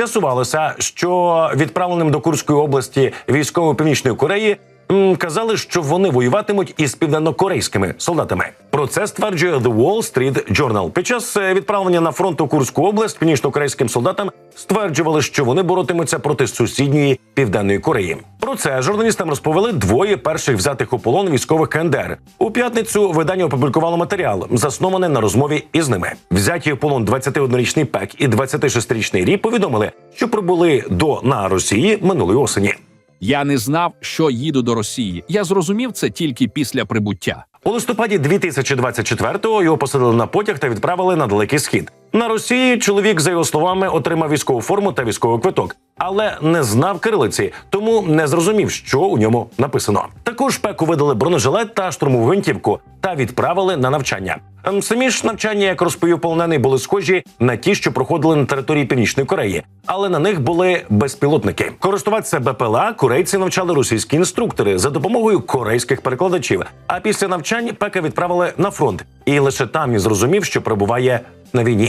З'ясувалося, що відправленим до Курської області військової північної Кореї казали, що вони воюватимуть із південнокорейськими солдатами. Про це стверджує The Wall Street Journal. Під час е, відправлення на фронт у Курську область північнокорейським солдатам стверджували, що вони боротимуться проти сусідньої південної Кореї. Про це журналістам розповіли двоє перших взятих у полон військових КНДР. У п'ятницю видання опублікувало матеріал, заснований на розмові із ними. Взяті в полон 21-річний Пек і 26-річний Рі повідомили, що прибули до на Росії минулої осені. Я не знав, що їду до Росії. Я зрозумів це тільки після прибуття. У листопаді 2024-го його посадили на потяг та відправили на далекий схід. На Росії чоловік, за його словами, отримав військову форму та військовий квиток, але не знав кирилиці, тому не зрозумів, що у ньому написано. Також пеку видали бронежилет та штурмову гвинтівку та відправили на навчання. Ем, Самі ж навчання, як розповів полонений, були схожі на ті, що проходили на території Північної Кореї, але на них були безпілотники. Користуватися БПЛА корейці навчали російські інструктори за допомогою корейських перекладачів. А після навчань пека відправили на фронт, і лише там він зрозумів, що перебуває на війні.